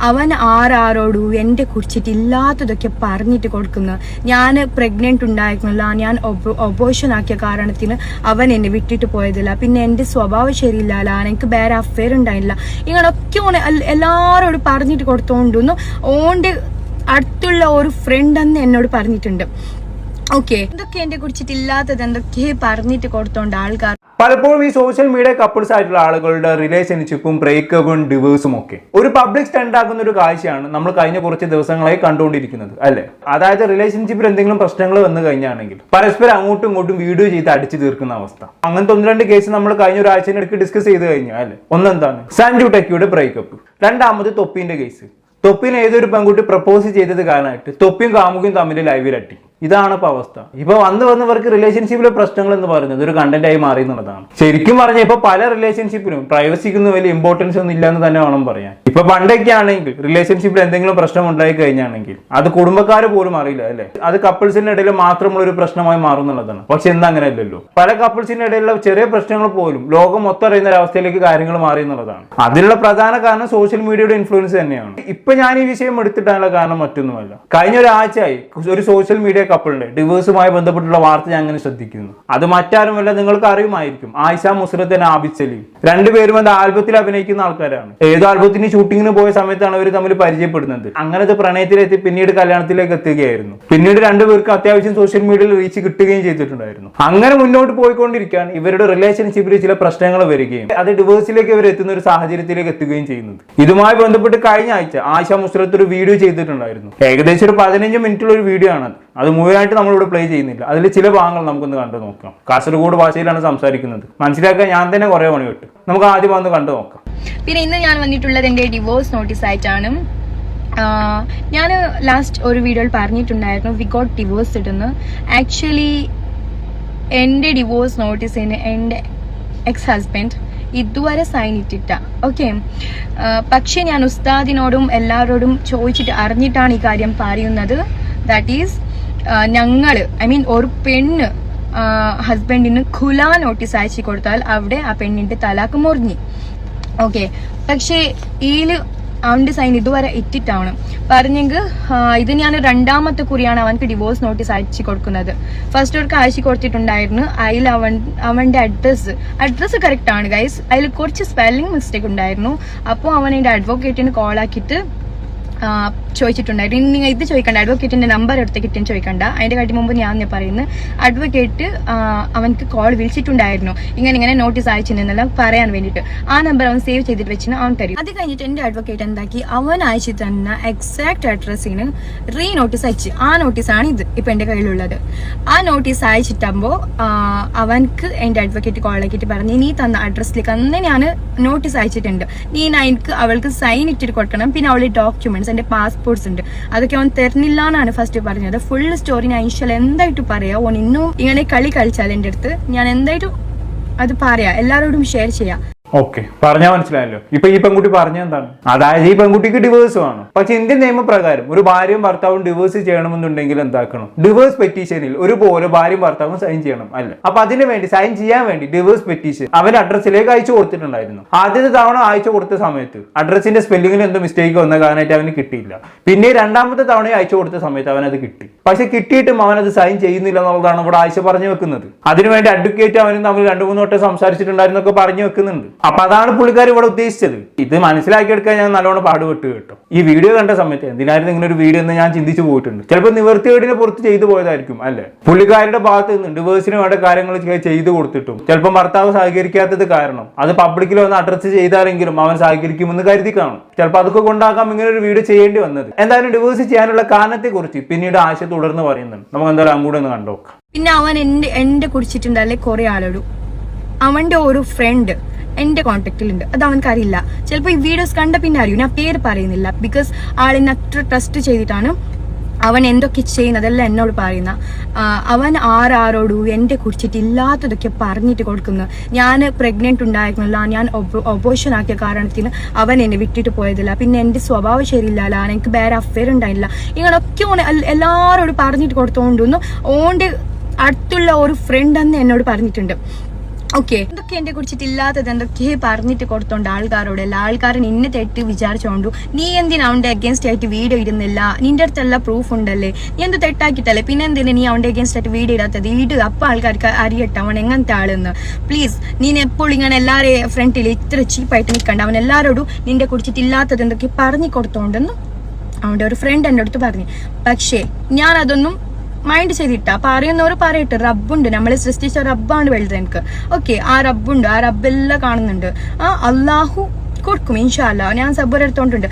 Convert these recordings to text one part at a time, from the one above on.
അവൻ ആരാരോടു എന്റെ കുറിച്ചിട്ട് ഇല്ലാത്തതൊക്കെ പറഞ്ഞിട്ട് കൊടുക്കുന്നു. ഞാൻ പ്രഗ്നന്റ് ഉണ്ടായിരുന്നില്ല. ഞാൻ ഒബോഷൻ ആക്കിയ കാരണത്തിന് അവൻ എന്നെ വിട്ടിട്ട് പോയതില്ല. പിന്നെ എന്റെ സ്വഭാവം ശരിയില്ല. എനിക്ക് വേറെ അഫെയർ ഉണ്ടായില്ല. ഇങ്ങനൊക്കെ എൽ- എല്ലാരോടും പറഞ്ഞിട്ട് കൊടുത്തോണ്ടുന്നു. ഓന്റെ അടുത്തുള്ള ഒരു ഫ്രണ്ട് അന്ന് എന്നോട് പറഞ്ഞിട്ടുണ്ട്. ഓക്കെ എന്തൊക്കെ എന്റെ കുറിച്ചിട്ട് ഇല്ലാത്തത് എന്തൊക്കെ പറഞ്ഞിട്ട് കൊടുത്തോണ്ട് ആൾക്കാർ പലപ്പോഴും ഈ സോഷ്യൽ മീഡിയ കപ്പിൾസ് ആയിട്ടുള്ള ആളുകളുടെ റിലേഷൻഷിപ്പും ബ്രേക്കപ്പും ഡിവേഴ്സും ഒക്കെ ഒരു പബ്ലിക് സ്റ്റണ്ട് ആക്കുന്ന ഒരു കാഴ്ചയാണ് നമ്മൾ കഴിഞ്ഞ കുറച്ച് ദിവസങ്ങളായി കണ്ടുകൊണ്ടിരിക്കുന്നത് അല്ലെ? അതായത് റിലേഷൻഷിപ്പിൽ എന്തെങ്കിലും പ്രശ്നങ്ങൾ വന്നു കഴിഞ്ഞാണെങ്കിൽ പരസ്പരം അങ്ങോട്ടും ഇങ്ങോട്ടും വീഡിയോ ചെയ്ത് അടിച്ചു തീർക്കുന്ന അവസ്ഥ. അങ്ങനത്തെ ഒന്ന് രണ്ട് കേസ് നമ്മൾ കഴിഞ്ഞ ഒരു ആഴ്ചയിനിടയ്ക്ക് ഡിസ്കസ് ചെയ്ത് കഴിഞ്ഞാൽ അല്ലെ? ഒന്നെന്താണ്? സാൻജു ടെക്കിയുടെ ബ്രേക്കപ്പ് രണ്ടാമത് തൊപ്പിന്റെ കേസ് തൊപ്പിന് ഏതൊരു പെൺകുട്ടി പ്രപ്പോസ് ചെയ്തത് കാരണമായിട്ട് തൊപ്പിയും കാമുകയും തമ്മിൽ ലൈവിലട്ടി ഇതാണ് ഇപ്പൊ അവസ്ഥ. ഇപ്പൊ വന്ന് വന്നവർക്ക് റിലേഷൻഷിപ്പിലെ പ്രശ്നങ്ങൾ എന്ന് പറയുന്നത് ഒരു കണ്ടന്റ് ആയി മാറി എന്നുള്ളതാണ്. ശരിക്കും പറഞ്ഞാൽ ഇപ്പൊ പല റിലേഷൻഷിപ്പിനും പ്രൈവസിക്കൊന്നും വലിയ ഇമ്പോർട്ടൻസ് ഒന്നും ഇല്ലെന്ന് തന്നെ വേണം പറയാൻ. ഇപ്പൊ പണ്ടൊക്കെ ആണെങ്കിൽ റിലേഷൻഷിപ്പിൽ എന്തെങ്കിലും പ്രശ്നം ഉണ്ടായി കഴിഞ്ഞാണെങ്കിൽ അത് കുടുംബക്കാർ പോലും അറിയില്ല അല്ലെ? അത് കപ്പിൾസിന്റെ ഇടയിൽ മാത്രമുള്ള ഒരു പ്രശ്നമായി മാറും എന്നുള്ളതാണ്. പക്ഷെ എന്താ അങ്ങനെ അല്ലല്ലോ. പല കപ്പിൾസിന്റെ ഇടയിലുള്ള ചെറിയ പ്രശ്നങ്ങൾ പോലും ലോകം മൊത്തം അറിയുന്ന ഒരു അവസ്ഥയിലേക്ക് കാര്യങ്ങൾ മാറി എന്നുള്ളതാണ്. അതിനുള്ള പ്രധാന കാരണം സോഷ്യൽ മീഡിയയുടെ ഇൻഫ്ലുവൻസ് തന്നെയാണ്. ഇപ്പൊ ഞാൻ ഈ വിഷയം എടുത്തിട്ടാനുള്ള കാരണം മറ്റൊന്നുമല്ല. കഴിഞ്ഞ ഒരാഴ്ചയായി ഒരു സോഷ്യൽ മീഡിയ കപ്പിളിന്റെ ഡിവേഴ്സുമായി ബന്ധപ്പെട്ടുള്ള വാർത്ത ഞാൻ അങ്ങനെ ശ്രദ്ധിക്കുന്നു. അത് മറ്റാരുമല്ല നിങ്ങൾക്ക് അറിയുമായിരിക്കും. ആയിഷ മുസ്രത്ത് ആബിദ് സലീം. രണ്ടുപേരും അത് ആൽബത്തിൽ അഭിനയിക്കുന്ന ആൾക്കാരാണ്. ഏതോ ആൽബത്തിന് ഷൂട്ടിങ്ങിന് പോയ സമയത്താണ് അവർ തമ്മിൽ പരിചയപ്പെടുന്നത്. അങ്ങനത്തെ പ്രണയത്തിലെത്തി പിന്നീട് കല്യാണത്തിലേക്ക് എത്തുകയായിരുന്നു. പിന്നീട് രണ്ടുപേർക്ക് അത്യാവശ്യം സോഷ്യൽ മീഡിയയിൽ റീച്ച് കിട്ടുകയും ചെയ്തിട്ടുണ്ടായിരുന്നു. അങ്ങനെ മുന്നോട്ട് പോയിക്കൊണ്ടിരിക്കാൻ ഇവരുടെ റിലേഷൻഷിപ്പിൽ ചില പ്രശ്നങ്ങൾ വരികയും അത് ഡിവേഴ്സിലേക്ക് ഇവർ എത്തുന്ന ഒരു സാഹചര്യത്തിലേക്ക് എത്തുകയും ചെയ്യുന്നത്. ഇതുമായി ബന്ധപ്പെട്ട് കഴിഞ്ഞ ആഴ്ച ആയിഷ മുസ്രത്ത് ഒരു വീഡിയോ ചെയ്തിട്ടുണ്ടായിരുന്നു. ഏകദേശം ഒരു പതിനഞ്ച് മിനിറ്റുള്ള ഒരു വീഡിയോ ആണ് അത് മുഴുവനായിട്ട് നമ്മളിവിടെ പ്ലേ ചെയ്യുന്നില്ല. അതിൽ ചില ഭാഗങ്ങൾ നമുക്കൊന്ന് കണ്ടു നോക്കാം. കാസർഗോഡ് ഭാഷയിലാണ് സംസാരിക്കുന്നത്. മനസ്സിലാക്കാൻ ഞാൻ തന്നെ കുറെ പണി കിട്ടും നമുക്ക് ആദ്യം വന്ന് കണ്ടു നോക്കാം. പിന്നെ ഇന്ന് ഞാൻ വന്നിട്ടുള്ളത് എന്റെ ഡിവോഴ്സ് നോട്ടീസ് ആയിട്ടാണ്. ഞാൻ ലാസ്റ്റ് ഒരു വീഡിയോയിൽ പറഞ്ഞിട്ടുണ്ടായിരുന്നു വി ഗോട്ട് ഡിവോഴ്സ് ഇടുന്ന് ആക്ച്വലി എന്റെ ഡിവോഴ്സ് നോട്ടീസിന് എന്റെ എക്സ് ഹസ്ബൻഡ് ഇതുവരെ സൈൻ ഇട്ടിട്ട. ഓക്കെ പക്ഷേ ഞാൻ ഉസ്താദിനോടും എല്ലാവരോടും ചോദിച്ചിട്ട് അറിഞ്ഞിട്ടാണ് ഈ കാര്യം പറയുന്നത്. ദാറ്റ് ഈസ് ഞങ്ങൾ ഐ മീൻ ഒരു പെണ്ണ് ഹസ്ബൻഡിന് ഖുലാ നോട്ടീസ് അയച്ചു കൊടുത്താൽ അവിടെ ആ പെണ്ണിന്റെ തലാക്ക് മുറിഞ്ഞു. ഓക്കെ. പക്ഷേ ഈൽ അവന്റെ സൈൻ ഇതുവരെ ഇറ്റിട്ടാണ് പറഞ്ഞെങ്കിൽ ഇത് ഞാൻ രണ്ടാമത്തെ കുറിയാണ് അവൻക്ക് ഡിവോഴ്സ് നോട്ടീസ് അയച്ചു കൊടുക്കുന്നത്. ഫസ്റ്റ് അവർക്ക് അയച്ചു കൊടുത്തിട്ടുണ്ടായിരുന്നു അതിൽ അവൻ അവന്റെ അഡ്രസ്സ് അഡ്രസ്സ് കറക്റ്റ് ആണ് ഗൈസ് അതിൽ കുറച്ച് സ്പെല്ലിംഗ് മിസ്റ്റേക്ക് ഉണ്ടായിരുന്നു. അപ്പോൾ അവൻ എന്റെ അഡ്വക്കേറ്റിന് കോൾ ആക്കിയിട്ട് ചോദിച്ചിട്ടുണ്ടായിരുന്നു. നിങ്ങൾ ഇത് ചോദിക്കണ്ട. അഡ്വക്കേറ്റിന്റെ നമ്പർ എടുത്ത് കിട്ടിയും ചോദിക്കണ്ട. അതിന്റെ കാട്ടി മുമ്പ് ഞാൻ പറയുന്നത് അഡ്വക്കേറ്റ് അവനക്ക് കോൾ വിളിച്ചിട്ടുണ്ടായിരുന്നു. ഇങ്ങനെ ഇങ്ങനെ നോട്ടീസ് അയച്ചിരുന്നെല്ലാം പറയാൻ വേണ്ടിട്ട് ആ നമ്പർ അവൻ സേവ് ചെയ്തിട്ട് വെച്ചിന് അവൻ തരും. അത് കഴിഞ്ഞിട്ട് എന്റെ അഡ്വക്കേറ്റ് എന്താക്കി? അവൻ അയച്ചു തന്ന എക്സാക്ട് അഡ്രസ്സിന് റീ നോട്ടീസ് അയച്ചു. ആ നോട്ടീസാണ് ഇത് ഇപ്പൊ എന്റെ കയ്യിലുള്ളത്. ആ നോട്ടീസ് അയച്ചിട്ടാകുമ്പോ അവൻക്ക് എന്റെ അഡ്വക്കേറ്റ് കോൾ ആക്കിയിട്ട് പറഞ്ഞു നീ തന്ന അഡ്രസ്സിലേക്ക് അന്ന് ഞാൻ നോട്ടീസ് അയച്ചിട്ടുണ്ട്. നീ എനിക്ക് അവൾക്ക് സൈൻ ഇട്ടിട്ട് കൊടുക്കണം. പിന്നെ അവളുടെ ഡോക്യുമെന്റ്സ് എന്റെ പാസ്പോർട്ട്സ് ഉണ്ട്. അതൊക്കെ അവൻ തരുന്നില്ല എന്നാണ് ഫസ്റ്റ് പറഞ്ഞത്. ഫുൾ സ്റ്റോറി ഞാൻ ഇൻഷാൽ എന്തായിട്ട് പറയാ. ഓൻ ഇന്നും ഇങ്ങനെ കളി കളിച്ചാൽ എന്റെ അടുത്ത് ഞാൻ എന്തായിട്ടും അത് പറയാ. എല്ലാവരോടും ഷെയർ ചെയ്യാം. ഓക്കെ. പറഞ്ഞാൽ മനസ്സിലായല്ലോ. ഇപ്പൊ ഈ പെൺകുട്ടി പറഞ്ഞ എന്താണ്? അതായത് ഈ പെൺകുട്ടിക്ക് ഡിവോഴ്സ് വേണം. പക്ഷെ ഇന്ത്യൻ നിയമപ്രകാരം ഒരു ഭാര്യയും ഭർത്താവും ഡിവോഴ്സ് ചെയ്യണമെന്നുണ്ടെങ്കിൽ എന്താക്കണം? ഡിവോഴ്സ് പെറ്റീഷനിൽ ഒരുപോലെ ഭാര്യയും ഭർത്താവും സൈൻ ചെയ്യണം അല്ല? അപ്പൊ അതിനു വേണ്ടി സൈൻ ചെയ്യാൻ വേണ്ടി ഡിവോഴ്സ് പെറ്റീഷൻ അവൻ അഡ്രസ്സിലേക്ക് അയച്ചു കൊടുത്തിട്ടുണ്ടായിരുന്നു. ആദ്യത്തെ തവണ അയച്ചു കൊടുത്ത സമയത്ത് അഡ്രസ്സിന്റെ സ്പെല്ലിങ്ങിൽ എന്തോ മിസ്റ്റേക്ക് വന്ന കാരണമായിട്ട് അവന് കിട്ടിയില്ല. പിന്നെ രണ്ടാമത്തെ തവണ അയച്ചു കൊടുത്ത സമയത്ത് അവൻ അത് കിട്ടി. പക്ഷെ കിട്ടിയിട്ടും അവൻ അത് സൈൻ ചെയ്യുന്നില്ല എന്നുള്ളതാണ് ഇവിടെ ആഴ്ച പറഞ്ഞു വെക്കുന്നത്. അതിനുവേണ്ടി അഡ്വക്കേറ്റ് അവനും തമ്മിൽ രണ്ടു മൂന്ന് വട്ടം സംസാരിച്ചിട്ടുണ്ടായിരുന്നൊക്കെ പറഞ്ഞു വെക്കുന്നുണ്ട്. അപ്പൊ അതാണ് പുള്ളിക്കാർ ഇവിടെ ഉദ്ദേശിച്ചത്. ഇത് മനസ്സിലാക്കിയെടുക്കാൻ ഞാൻ നല്ലോണം പാടുപെട്ട് കേട്ടോ. ഈ വീഡിയോ കണ്ട സമയത്ത് എന്തിനായിരുന്നു ഇങ്ങനെ ഒരു വീഡിയോ എന്ന് ഞാൻ ചിന്തിച്ചു പോയിട്ടുണ്ട്. ചിലപ്പോൾ നിവർത്തികേടിനെ പുറത്ത് ചെയ്തു പോയതായിരിക്കും അല്ലെ? പുള്ളിക്കാരുടെ ഭാഗത്ത് നിന്ന് ഡിവേഴ്സിന് വേണ്ട കാര്യങ്ങൾ ചെയ്തു കൊടുത്തിട്ടും ചിലപ്പോൾ ഭർത്താവ് സഹകരിക്കാത്തത് കാരണം അത് പബ്ലിക്കിൽ വന്ന് അഡ്രസ്സ് ചെയ്താലെങ്കിലും അവൻ സഹകരിക്കുമെന്ന് കരുതി കാണും. ചിലപ്പോൾ അതൊക്കെ കൊണ്ടാക്കാം ഇങ്ങനെ ഒരു വീഡിയോ ചെയ്യേണ്ടി വന്നത്. എന്തായാലും ഡിവേഴ്സ് ചെയ്യാനുള്ള കാരണത്തെ കുറിച്ച് പിന്നീട് ആശ തുടർന്ന് പറയുന്നുണ്ട്. നമുക്ക് എന്തായാലും അങ്ങോട്ട് ഒന്ന് കണ്ടോക്കാം. പിന്നെ അവൻ എന്റെ എന്റെ കുടിച്ചിട്ടുണ്ടല്ലേ കുറെ ആളോട് അവന്റെ ഒരു ഫ്രണ്ട് എന്റെ കോൺടാക്റ്റിലുണ്ട് അത് അവനക്ക് അറിയില്ല ചിലപ്പോൾ ഈ വീഡിയോസ് കണ്ട പിന്നെ അറിയും. ഞാൻ പേര് പറയുന്നില്ല. ബിക്കോസ് ആളിനെ അത്ര ട്രസ്റ്റ് ചെയ്തിട്ടാണ് അവൻ എന്തൊക്കെ ചെയ്യുന്നത് അതെല്ലാം എന്നോട് പറയുന്ന. അവൻ ആരാരോടും എന്റെ കുറിച്ചിട്ട് ഇല്ലാത്തതൊക്കെ പറഞ്ഞിട്ട് കൊടുക്കുന്നു. ഞാൻ പ്രഗ്നന്റ് ഉണ്ടായിരുന്നില്ല. ഞാൻ ഒബോഷൻ ആക്കിയ കാരണത്തിന് അവൻ എന്നെ വിട്ടിട്ട് പോയതില്ല. പിന്നെ എന്റെ സ്വഭാവം ശരിയില്ല എനിക്ക് വേറെ അഫെയർ ഉണ്ടായില്ല ഇങ്ങനൊക്കെ എല്ലാരോടും പറഞ്ഞിട്ട് കൊടുത്തോണ്ടുന്നു ഓന്റെ അടുത്തുള്ള ഒരു ഫ്രണ്ട് എന്ന് എന്നോട് പറഞ്ഞിട്ടുണ്ട്. ഓക്കെ. എന്തൊക്കെ എന്നെ കുറിച്ചിട്ട് ഇല്ലാത്തത് എന്തൊക്കെ പറഞ്ഞിട്ട് കൊടുത്തോണ്ട് ആൾക്കാരോട്? എല്ലാ ആൾക്കാരൻ നിന്നെ തെറ്റ് വിചാരിച്ചോണ്ടു. നീ എന്തിനാ അവന്റെ അഗേൻസ്റ്റ് ആയിട്ട് വീഡിയോ ഇടുന്നില്ല? നിന്റെ അടുത്തെല്ലാം പ്രൂഫ് ഉണ്ടല്ലേ? നീ എന്ത് തെറ്റാക്കിട്ടല്ലേ പിന്നെ എന്തിനാ നീ അവന്റെ അഗേൻസ്റ്റ് ആയിട്ട് വീഡിയോ ഇടാത്തത്? വീട് അപ്പൊ ആൾക്കാർക്ക് അറിയട്ടെ അവൻ എങ്ങനത്തെ ആളെന്ന്. പ്ലീസ് നീ എപ്പോഴും ഇങ്ങനെ എല്ലാരെയും ഫ്രണ്ടിൽ ഇത്ര ചീപ്പായിട്ട് നിൽക്കണ്ട അവൻ എല്ലാരോടും നിന്റെ കുറിച്ചിട്ട് ഇല്ലാത്തത് എന്തൊക്കെ പറഞ്ഞു കൊടുത്തോണ്ടെന്ന് അവന്റെ ഒരു ഫ്രണ്ട് എന്റെ അടുത്ത് പറഞ്ഞു. പക്ഷേ ഞാൻ അതൊന്നും മൈൻഡ് ചെയ്തിട്ട. പറയുന്നവർ പറയട്ടെ റബ്ബുണ്ട്. നമ്മളെ സൃഷ്ടിച്ച റബ്ബാണ് വലുത് എനിക്ക്. ഓക്കെ ആ റബ്ബുണ്ട് ആ റബ്ബെല്ലാം കാണുന്നുണ്ട്. ആ അള്ളാഹു കൊടുക്കും ഇൻഷാല്ല ഞാൻ സബർ എടുത്തോണ്ടുണ്ട്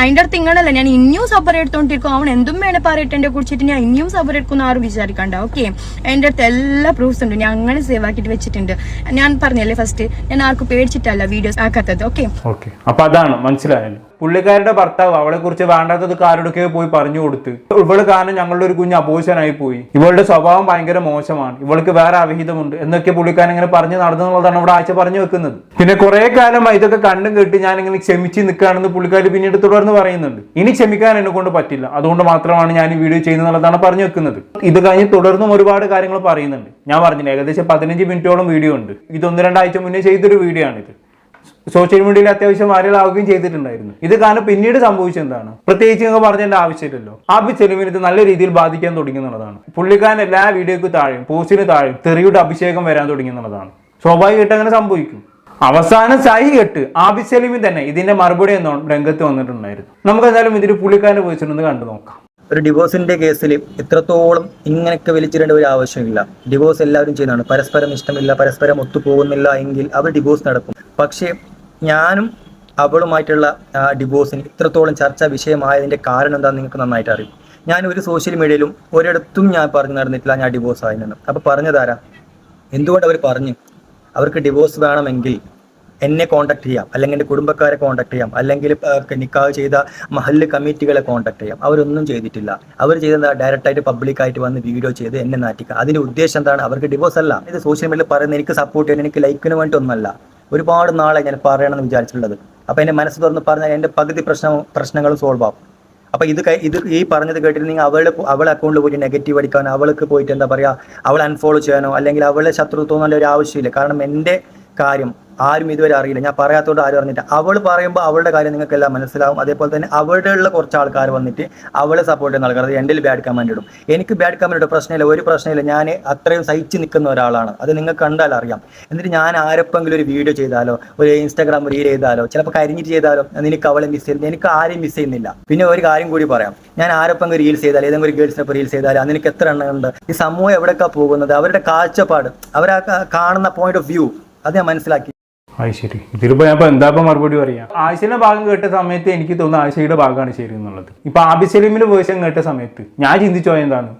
അതിന്റെ അടുത്ത് ഇങ്ങനല്ല ഞാൻ ഇനിയും സബർ എടുത്തോണ്ടിരിക്കും. അവൻ എന്തും വേണേ പറയട്ടെ എന്നെ കുറിച്ചിട്ട് ഞാൻ ഇനിയും സബർ എടുക്കുന്ന ആരും വിചാരിക്കണ്ട. ഓക്കെ എന്റെ അടുത്ത് എല്ലാ പ്രൂഫ്സ് ഉണ്ട്. ഞാൻ അങ്ങനെ സേവ് ആക്കിയിട്ട് വെച്ചിട്ടുണ്ട്. ഞാൻ പറഞ്ഞല്ലേ ഫസ്റ്റ് ഞാൻ ആർക്കും പേടിച്ചിട്ടല്ല വീഡിയോസ് ആക്കാത്തത്. ഓക്കെ. അപ്പൊ അതാണ് മനസ്സിലായല്ലോ പുള്ളിക്കാരുടെ ഭർത്താവ് അവളെ കുറിച്ച് വേണ്ടാത്തത് കാരുടെ പോയി പറഞ്ഞു കൊടുത്ത്. ഇവൾ കാരണം ഞങ്ങളുടെ ഒരു കുഞ്ഞ് അപോഷനായി പോയി. ഇവളുടെ സ്വഭാവം ഭയങ്കര മോശമാണ്. ഇവൾക്ക് വേറെ അവിഹിതമുണ്ട്. എന്നൊക്കെ പുള്ളിക്കാരൻ ഇങ്ങനെ പറഞ്ഞു നടന്നുള്ളതാണ് ഇവിടെ ആഴ്ച പറഞ്ഞു വെക്കുന്നത്. പിന്നെ കുറെ കാലം ഇതൊക്കെ കണ്ടും കേട്ട് ഞാൻ ഇങ്ങനെ ക്ഷമിച്ച് നിൽക്കുകയാണെന്ന് പുള്ളിക്കാർ പിന്നീട് തുടർന്ന് പറയുന്നുണ്ട്. ഇനി ക്ഷമിക്കാൻ എന്നെ കൊണ്ട് പറ്റില്ല. അതുകൊണ്ട് മാത്രമാണ് ഞാൻ ഈ വീഡിയോ ചെയ്യുന്നതെന്നുള്ളതാണ് പറഞ്ഞു വെക്കുന്നത്. ഇത് കഴിഞ്ഞ് തുടർന്നും ഒരുപാട് കാര്യങ്ങൾ പറയുന്നുണ്ട്. ഞാൻ പറഞ്ഞില്ല ഏകദേശം പതിനഞ്ച് മിനിറ്റോളം വീഡിയോ ഉണ്ട്. ഇത് ഒന്ന് രണ്ടാഴ്ച മുന്നേ ചെയ്തൊരു വീഡിയോ ആണിത്. സോഷ്യൽ മീഡിയയിൽ അത്യാവശ്യം വൈറലാവുകയും ചെയ്തിട്ടുണ്ടായിരുന്നു. ഇത് കാരണം പിന്നീട് സംഭവിച്ചത് എന്താണ്? പ്രത്യേകിച്ച് നിങ്ങൾ പറഞ്ഞതിന്റെ ആവശ്യമില്ലല്ലോ. ആബി സെലിമിന് ഇത് നല്ല രീതിയിൽ ബാധിക്കാൻ തുടങ്ങി എന്നുള്ളതാണ്. പുള്ളിക്കാരൻ എല്ലാ വീഡിയോക്ക് താഴെയും പോസ്റ്റിന് താഴെയും തെറിയുടെ അഭിഷേകം വരാൻ തുടങ്ങി എന്നുള്ളതാണ്. സ്വാഭാവികമായിട്ട് അങ്ങനെ സംഭവിക്കും. അവസാനം സായി കെട്ട് ആബി തന്നെ ഇതിന്റെ മറുപടി എന്നോ രംഗത്ത് വന്നിട്ടുണ്ടായിരുന്നു. നമുക്ക് എന്തായാലും ഇതിൽ പുള്ളിക്കാരനെ പോയിച്ചിട്ടൊന്ന് കണ്ടു നോക്കാം. ഒരു ഡിവോഴ്സിന്റെ കേസിൽ ഇത്രത്തോളം ഇങ്ങനെയൊക്കെ വലിച്ചിടേണ്ട ഒരു ആവശ്യമില്ല. ഡിവോഴ്സ് എല്ലാവരും ചെയ്യുന്നതാണ്. പരസ്പരം ഇഷ്ടമില്ല പരസ്പരം ഒത്തുപോകുന്നില്ല എങ്കിൽ അവർ ഡിവോഴ്സ് നടക്കും. പക്ഷേ ഞാനും അവളുമായിട്ടുള്ള ഡിവോഴ്സിന് ഇത്രത്തോളം ചർച്ചാ വിഷയമായതിന്റെ കാരണം എന്താണെന്ന് നിങ്ങൾക്ക് നന്നായിട്ട് അറിയും. ഞാൻ ഒരു സോഷ്യൽ മീഡിയയിലും ഒരിടത്തും ഞാൻ പറഞ്ഞു നടന്നിട്ടില്ല ഞാൻ ഡിവോഴ്സ് ആയിരുന്നു അപ്പോൾ പറഞ്ഞതാരാ? എന്തുകൊണ്ട് അവർ പറഞ്ഞു? അവർക്ക് ഡിവോഴ്സ് വേണമെങ്കിൽ എന്നെ കോൺടാക്ട് ചെയ്യാം. അല്ലെങ്കിൽ എന്റെ കുടുംബക്കാരെ കോൺടാക്ട് ചെയ്യാം. അല്ലെങ്കിൽ നിക്കാവ് ചെയ്ത മഹല്ല് കമ്മിറ്റികളെ കോൺടാക്ട് ചെയ്യാം. അവരൊന്നും ചെയ്തിട്ടില്ല. അവർ ചെയ്തത് ഡയറക്റ്റായിട്ട് പബ്ലിക്കായിട്ട് വന്ന് വീഡിയോ ചെയ്ത് എന്നെ നാട്ടിക്കുക അതിന്റെ ഉദ്ദേശം എന്താണ്? അവർക്ക് ഡിവോഴ്സ് അല്ല. ഇത് സോഷ്യൽ മീഡിയയിൽ പറയുന്നത് എനിക്ക് സപ്പോർട്ട് ചെയ്യാൻ എനിക്ക് ലൈക്കിന് വേണ്ടി ഒന്നല്ല ഒരുപാട് നാളെ ഞാൻ പറയണമെന്ന് വിചാരിച്ചിട്ടുള്ളത്. അപ്പൊ എന്റെ മനസ്സ് തുറന്ന് പറഞ്ഞാൽ എന്റെ പകുതി പ്രശ്നം പ്രശ്നങ്ങളും സോൾവ് ആവും. അപ്പൊ ഇത് ഇത് ഈ പറഞ്ഞത് കേട്ടിരുന്നെങ്കിൽ അവൾ അവളെ അക്കൗണ്ടിൽ പോയിട്ട് നെഗറ്റീവ് അടിക്കാനോ അവൾക്ക് പോയിട്ട് എന്താ പറയാ അവളെ അൺഫോളോ ചെയ്യാനോ അല്ലെങ്കിൽ അവളെ ശത്രുത്വം എന്നുള്ള ഒരു ആവശ്യമില്ല. കാരണം എന്റെ കാര്യം ആരും ഇതുവരെ അറിയില്ല. ഞാൻ പറയാത്തോണ്ട് ആരും അറിഞ്ഞിട്ട് അവൾ പറയുമ്പോൾ അവളുടെ കാര്യം നിങ്ങൾക്ക് എല്ലാം മനസ്സിലാവും. അതേപോലെ തന്നെ അവളുടെ ഉള്ള കുറച്ച് ആൾക്കാർ വന്നിട്ട് അവളെ സപ്പോർട്ട് ചെയ്യുന്ന ആൾക്കാർ എന്റെ ബാഡ് കമന്റ് ഇടും. എനിക്ക് ബാഡ് കമന്റ് ഇടും പ്രശ്നമില്ല ഒരു പ്രശ്നമില്ല. ഞാൻ അത്രയും സഹിച്ച് നിൽക്കുന്ന ഒരാളാണ്. അത് നിങ്ങൾക്ക് കണ്ടാൽ അറിയാം. എന്നിട്ട് ഞാൻ ആരെപ്പെങ്കിലും ഒരു വീഡിയോ ചെയ്താലോ ഒരു ഇൻസ്റ്റാഗ്രാം റീൽ ചെയ്താലോ ചിലപ്പോൾ കരിഞ്ഞിട്ട് ചെയ്താലോ നിനക്ക് അവളെ മിസ് ചെയ്യുന്നു എനിക്ക് ആരെയും മിസ് ചെയ്യുന്നില്ല. പിന്നെ ഒരു കാര്യം കൂടി പറയാം. ഞാൻ ആരെപ്പെങ്കിലും റീൽസ് ചെയ്താൽ ഏതെങ്കിലും ഒരു ഗേൾസിനൊപ്പം റീൽസ് ചെയ്താൽ അതിനെനിക്ക് നിനക്ക് എത്ര എണ്ണം ഉണ്ട്? ഈ സമൂഹം എവിടെയൊക്കെ പോകുന്നത്? അവരുടെ കാഴ്ചപ്പാട് അവരാ കാണുന്ന പോയിന്റ് ഓഫ് വ്യൂ അത് ഞാൻ മനസ്സിലാക്കി. അത് ശരി. ഇതിലിപ്പോ ഞാൻ എന്താ ഇപ്പൊ മറുപടി പറയാം? ആയിഷയുടെ ഭാഗം കേട്ട സമയത്ത് എനിക്ക് തോന്നുന്നു ആയിഷയുടെ ഭാഗമാണ് ശരി എന്നുള്ളത് ഇപ്പൊ ആബിസലീമിന്റെ വേഷം കേട്ട സമയത്ത് ഞാൻ ചിന്തിച്ചോ എന്താണ്?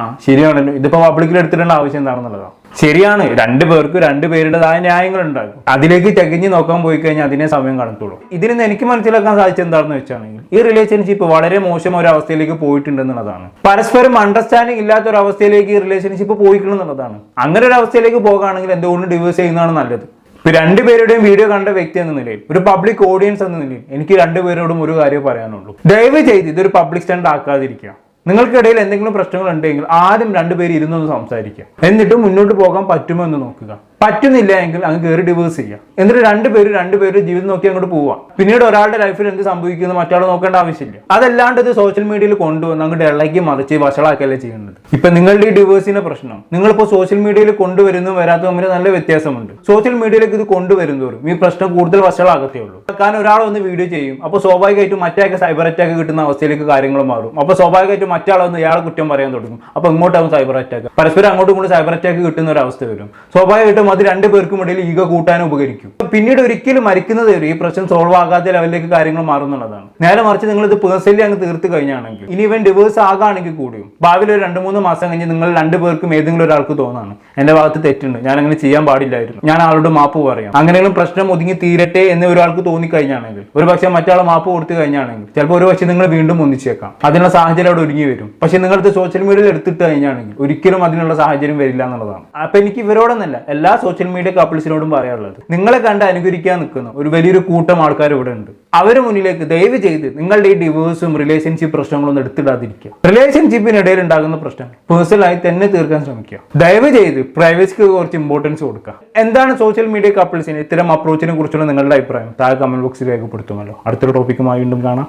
ആ, ശരിയാണല്ലോ. ഇതിപ്പോ പബ്ലിക്കിൽ എടുത്തിടേണ്ട ആവശ്യം എന്താണെന്നുള്ളതാണ് ശരിയാണ്. രണ്ടു പേർക്ക് രണ്ടു പേരുടേതായ ന്യായങ്ങൾ ഉണ്ടാകും അതിലേക്ക് തികഞ്ഞു നോക്കാൻ പോയി കഴിഞ്ഞാൽ അതിനെ സമയം കടത്തുള്ളൂ ഇതിൽ നിന്ന് എനിക്ക് മനസ്സിലാക്കാൻ സാധിച്ചത് എന്താണെന്ന് വെച്ചാണെങ്കിൽ ഈ റിലേഷൻഷിപ്പ് വളരെ മോശം ഒരു അവസ്ഥയിലേക്ക് പോയിട്ടുണ്ടെന്നുള്ളതാണ്. പരസ്പരം അണ്ടർസ്റ്റാൻഡിംഗ് ഇല്ലാത്ത ഒരു അവസ്ഥയിലേക്ക് ഈ റിലേഷൻഷിപ്പ് പോയിട്ടുണ്ടെന്നുള്ളതാണ് അങ്ങനെ ഒരു അവസ്ഥയിലേക്ക് പോകുകയാണെങ്കിൽ എന്തുകൊണ്ട് ഡിവോഴ്സ് ചെയ്യുന്നതാണ് നല്ലത്? ഇപ്പൊ രണ്ടുപേരുടെയും വീഡിയോ കണ്ട വ്യക്തി എന്ന നിലയിൽ ഒരു പബ്ലിക് ഓഡിയൻസ് എന്ന നിലയിൽ എനിക്ക് രണ്ടുപേരോടും ഒരു കാര്യം പറയാനുള്ളൂ. ദയവ് ചെയ്ത് ഇതൊരു പബ്ലിക് സ്റ്റാൻഡ് ആക്കാതിരിക്കുക. നിങ്ങൾക്കിടയിൽ എന്തെങ്കിലും പ്രശ്നങ്ങൾ ഉണ്ടെങ്കിൽ ആദ്യം രണ്ടുപേരും ഇരുന്നൊന്ന് സംസാരിക്കുക. എന്നിട്ട് മുന്നോട്ട് പോകാൻ പറ്റുമോ എന്ന് നോക്കുക. പറ്റുന്നില്ല എങ്കിൽ അങ്ങ് കയറി ഡിവേഴ്സ് ചെയ്യാം. എന്നിട്ട് രണ്ടുപേര് രണ്ടുപേരുടെ ജീവിതം നോക്കി അങ്ങോട്ട് പോവാം. പിന്നീട് ഒരാളുടെ ലൈഫിൽ എന്ത് സംഭവിക്കുന്നു മറ്റാൾ നോക്കേണ്ട ആവശ്യമില്ല. അതല്ലാണ്ട് ഇത് സോഷ്യൽ മീഡിയയിൽ കൊണ്ടുവന്ന് അങ്ങോട്ട് ഇളക്കി മറിച്ച് വഷളാക്കല്ലേ ചെയ്യുന്നത്. ഇപ്പൊ നിങ്ങളുടെ ഈ ഡിവേഴ്സിന്റെ പ്രശ്നം നിങ്ങളിപ്പോ സോഷ്യൽ മീഡിയയിൽ കൊണ്ടുവരുന്നതും വരാത്തതും തമ്മിൽ നല്ല വ്യത്യാസമുണ്ട്. സോഷ്യൽ മീഡിയയിലേക്ക് ഇത് കൊണ്ടുവരുന്നതോറും ഈ പ്രശ്നം കൂടുതൽ വഷളാകത്തേ ഉള്ളൂ. കാരണം ഒരാൾ ഒന്ന് വീഡിയോ ചെയ്യും അപ്പോൾ സ്വാഭാവികമായിട്ടും മറ്റേക്ക് സൈബർ അറ്റാക്ക് കിട്ടുന്ന അവസ്ഥയിലേക്ക് കാര്യങ്ങൾ മാറും. അപ്പോൾ സ്വാഭാവികമായിട്ടും മറ്റാൾ വന്ന് ഇയാളെ കുറ്റം പറയാൻ തുടങ്ങും. അപ്പോൾ ഇങ്ങോട്ടാവും സൈബർ അറ്റാക്ക് പരസ്പരം അങ്ങോട്ടും ഇങ്ങോട്ടും സൈബർ അറ്റാക്ക് കിട്ടുന്ന ഒരു അവസ്ഥ വരും. സ്വാഭാവികമായിട്ടും അത് രണ്ടു പേർക്കും ഇടയിൽ ഈഗ കൂട്ടാനും ഉപകരിക്കും. പിന്നീട് ഒരിക്കലും മരിക്കുന്നത് ഈ പ്രശ്നം സോൾവ് ആകാത്ത ലെവലിലേക്ക് കാര്യങ്ങൾ മാറുന്നുള്ളതാണ്. നേരെ മറിച്ച് നിങ്ങൾ ഇത് പേഴ്സണലി അങ്ങ് തീർത്ത് കഴിഞ്ഞാണെങ്കിൽ ഇനി ഇവൻ ഡിവേഴ്സ് ആകാണെങ്കിൽ കൂടിയും ഭാവിയിൽ ഒരു രണ്ട് മൂന്ന് മാസം കഴിഞ്ഞ് നിങ്ങൾ രണ്ടു പേർക്കും ഏതെങ്കിലും ഒരാൾക്ക് തോന്നാണ്. എന്റെ ഭാഗത്ത് തെറ്റുണ്ട് ഞാൻ അങ്ങനെ ചെയ്യാൻ പാടില്ലായിരുന്നു. ഞാൻ ആളോട് മാപ്പ് പറയാം. അങ്ങനെയെങ്കിലും പ്രശ്നം ഒതുങ്ങി തീരട്ടെ എന്ന് ഒരാൾക്ക് തോന്നിക്കഴിഞ്ഞാണെങ്കിൽ ഒരു പക്ഷേ മറ്റാളെ മാപ്പ് കൊടുത്തു കഴിഞ്ഞാണെങ്കിൽ ചിലപ്പോൾ ഒരു പക്ഷേ നിങ്ങൾ വീണ്ടും ഒന്നിച്ചേക്കാം. അതിനുള്ള സാഹചര്യം അവിടെ ഒരുങ്ങി വരും. പക്ഷെ നിങ്ങളത് സോഷ്യൽ മീഡിയയിൽ എടുത്തിട്ട് കഴിഞ്ഞാണെങ്കിൽ ഒരിക്കലും അതിനുള്ള സാഹചര്യം വരില്ല എന്നുള്ളതാണ്. അപ്പൊ എനിക്ക് ഇവരോടൊന്നല്ല എല്ലാ സോഷ്യൽ മീഡിയ കപ്പിൾസിനോടും പറയാനുള്ളത് നിങ്ങളെ കണ്ട് അനുകരിക്കാൻ നിൽക്കുന്ന ഒരു വലിയൊരു കൂട്ടം ആൾക്കാർ ഇവിടെ ഉണ്ട്. അവരെ മുന്നിലേക്ക് ദയവ് ചെയ്ത് നിങ്ങളുടെ ഈ ഡിവോഴ്സും റിലേഷൻഷിപ്പ് പ്രശ്നങ്ങളൊന്നും എടുത്തിടാതിരിക്കുക. റിലേഷൻഷിപ്പിനിടയിൽ ഉണ്ടാകുന്ന പ്രശ്നം പേഴ്സണലായി തന്നെ തീർക്കാൻ ശ്രമിക്കുക. ദയവ് ചെയ്ത് പ്രൈവസിക്ക് കുറച്ച് ഇമ്പോർട്ടൻസ് കൊടുക്കുക. എന്താണ് സോഷ്യൽ മീഡിയ കപ്പിൾസിന് ഇത്തരം അപ്രോച്ചിനെ കുറിച്ചുള്ള നിങ്ങളുടെ അഭിപ്രായം? താഴെ കമന്റ് ബോക്സിൽ രേഖപ്പെടുത്തുമല്ലോ. അടുത്തൊരു ടോപ്പിക്കുമായി വീണ്ടും കാണാം.